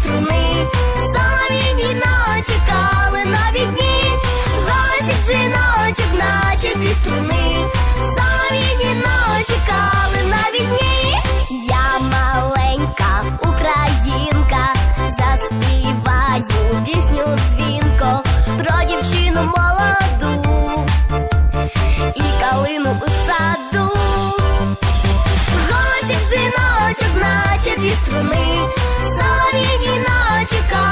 струни, Солов'їні ночі кали нові дні, Голосить дзвіночок, наче дві струни, Солов'їні ночі кали нові дні. Я маленька українка, заспіваю пісню дзвінко про дівчину молоду і калину у саду. наче дві струни, солов'їні ночі.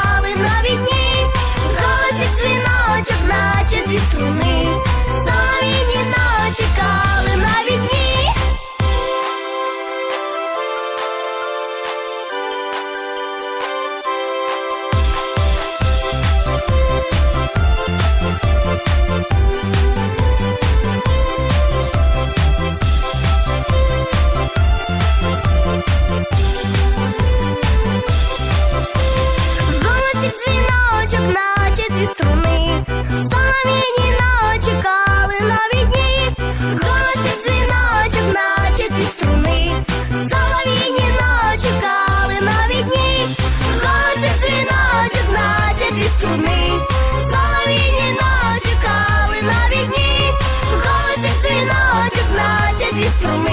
to me.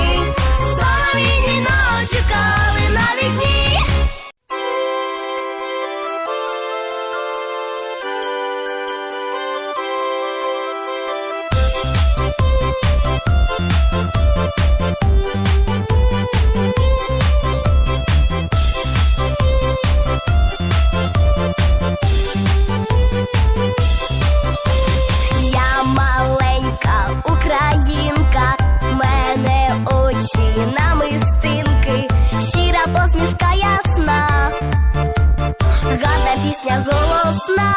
посмішка ясна, гарна пісня голосна,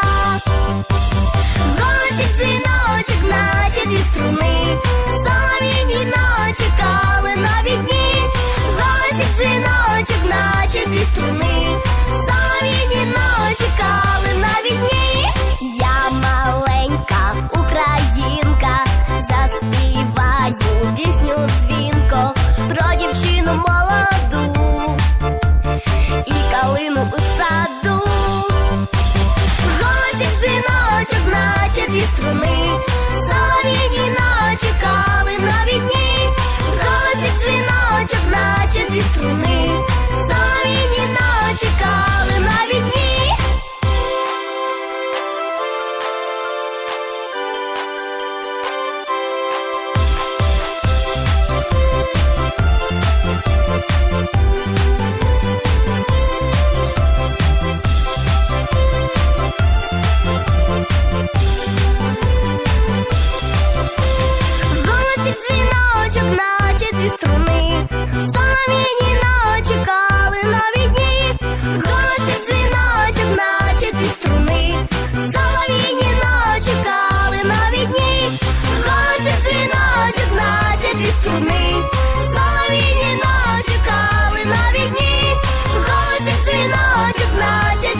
голосі дзвіночок, наче дві струни, Солов'їні ночі, кали нові дні, голосі дзвіночок, наче дві струни. наче дві струни.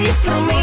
this through me